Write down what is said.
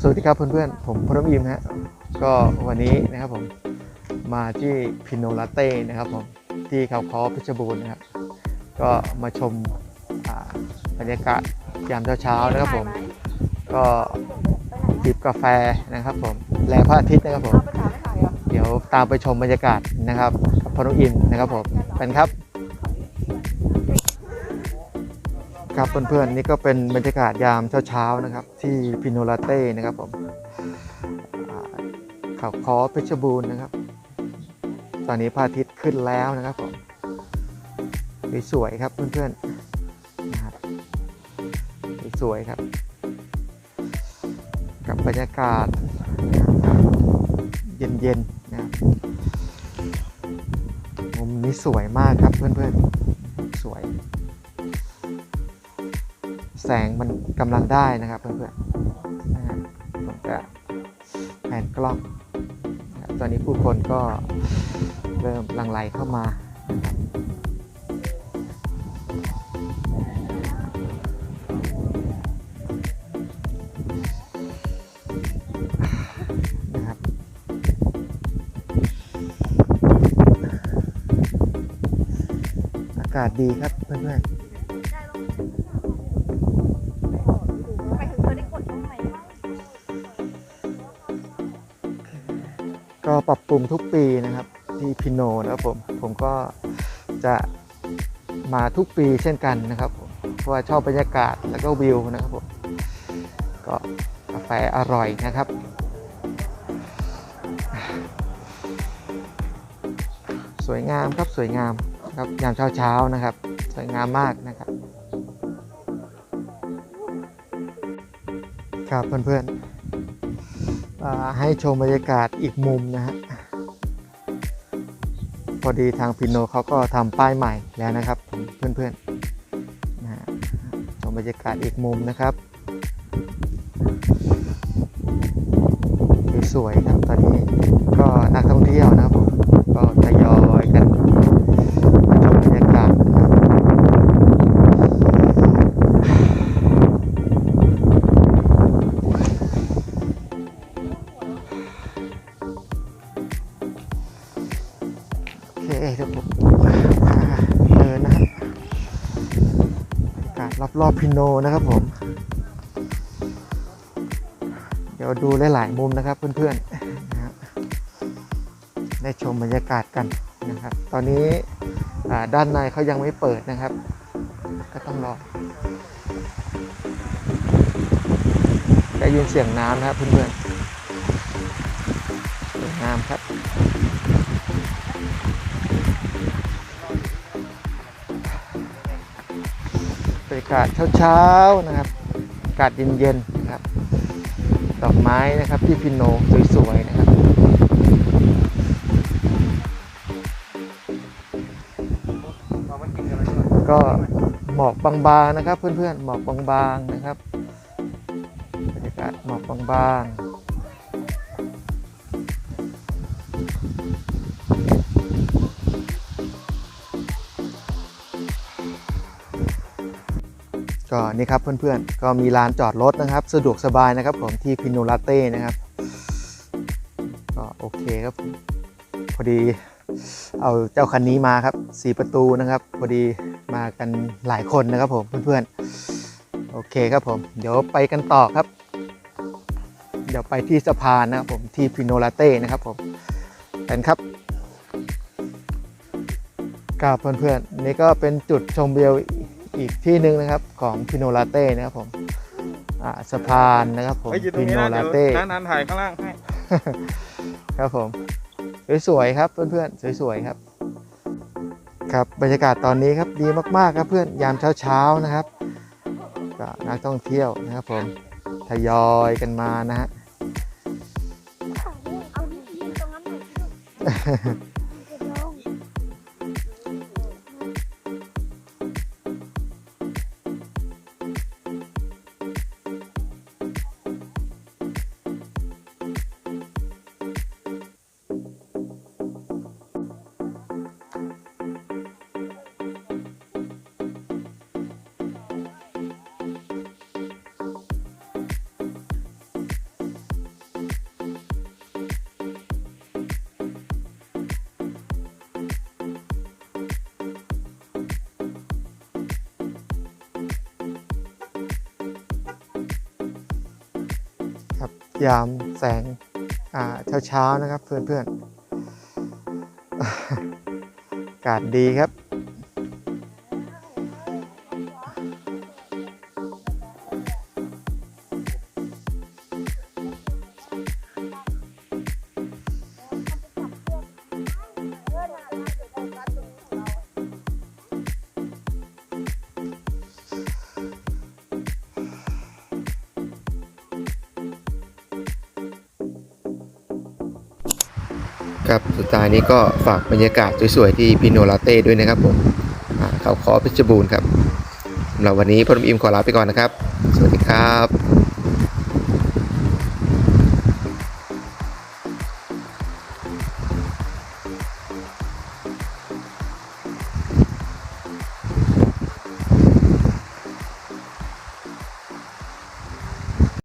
สวัสดีครับเพื่อนๆ ผมพรหมอิมฮะ ก็วันนี้นะครับผมมาที่พิโนลาเต้นะครับผมที่เขาคอเพชรบูรณ์นะครับ ก็มาชมอ่าบรรยากาศยามเช้าๆนะครับผม ก็จิบกาแฟนะครับผมแลพระอาทิตย์นะครับผม เดี๋ยวตามไปชมบรรยากาศนะครับกับพรหมอิมนะครับผมเป็นครับ ครับเพื่อนๆนี่ก็เป็นบรรยากาศยามเช้าๆนะครับ ที่พิโนลาเต้นะครับผมอ่าเขาคอเพชรบูรณ์นะครับ ตอนนี้พระอาทิตย์ขึ้นแล้วนะครับผมสวยๆครับเพื่อนๆนะครับสวยๆครับ กับบรรยากาศเย็นๆนะครับมุมนี้สวยมากครับเพื่อนๆสวย แสงมันกำลังได้นะครับเพื่อนๆนะฮะผมจะแผนกล้องตอนนี้ผู้คนก็เริ่มลังไหลเข้ามานะครับอากาศดีครับเพื่อนๆ ก็ปรับปรุงทุกปีนะครับที่พิโนนะครับผมผมก็จะมาทุกปีเช่นกันนะครับผมเพราะว่าชอบบรรยากาศแล้วก็วิวนะครับผมก็กาแฟอร่อยนะครับสวยงามครับสวยงามครับยามเช้าเช้านะครับ สวยงามมากนะครับ ครับเพื่อนๆ ให้ชมบรรยากาศอีกมุมนะฮะพอดีทางพินโนเขาก็ทำป้ายใหม่แล้วนะครับเพื่อนๆนะฮะชมบรรยากาศอีกมุมนะครับสวยๆครับตอนนี้ก็นักท่องเที่ยวนะครับผมก็ทยอยากาศรอบๆพินโนนะครับผม เดี๋ยวดูหลายๆมุมนะครับเพื่อนๆนะได้ชมบรรยากาศกันนะครับ ตอนนี้ด้านในเขายังไม่เปิดนะครับ ก็ต้องรอได้ยินเสียงน้ำนะครับเพื่อนๆสวยงามครับากาศเช้าๆนะครับ อากาศเย็นๆนะครับ ดอกไม้นะครับที่พินโนสวยๆนะครับก็หมอกบางๆนะครับเพื่อนๆหมอกบางๆนะครับบรรยากาศหมอกบางๆ ก็นี่ครับเพื่อนๆ ก็มีลานจอดรถนะครับ สะดวกสบายนะครับผมที่พินโนลาเต้นะครับ ก็โอเคครับ พอดีเอาเจ้าคันนี้มาครับสีประตูนะครับ พอดีมากันหลายคนนะครับผมเพื่อนๆ โอเคครับผม เดี๋ยวไปกันต่อครับ เดี๋ยวไปที่สะพานนะครับผมที่พิโนลาเต้นะครับผมเป็นครับกับเพื่อนๆ นี่ก็เป็นจุดชมวิว อีกที่หนึ่งนะครับของพิโนลาเต้นะครับผมอ่าสะพานนะครับผมเฮ้ยอยู่ตรพิงนี้โนนะลาเดี๋ยวเต้นันนันถ่ายข้างล่างให้ ครับผม สวยๆครับเพื่อนๆสวยๆครับ ครับบรรยากาศตอนนี้ครับดีมากๆครับเพื่อนยามเช้าๆนะครับก็นักท่องเที่ยวนะครับผมทยอยกันมานะฮะ เอานี่ยืนตรงนั้นหน่อย ยามแสงเช้าเช้าๆนะครับเพื่อนๆอากาศดีครับ ครับสุดท้ายนี้ก็ฝากบรรยากาศสวยๆที่พิโนลาเต้ด้วยนะครับผมเขาขอเพชรบูรณ์ครับสำหรับวันนี้พมอิมขอลาไปก่อนนะครับ สวัสดีครับ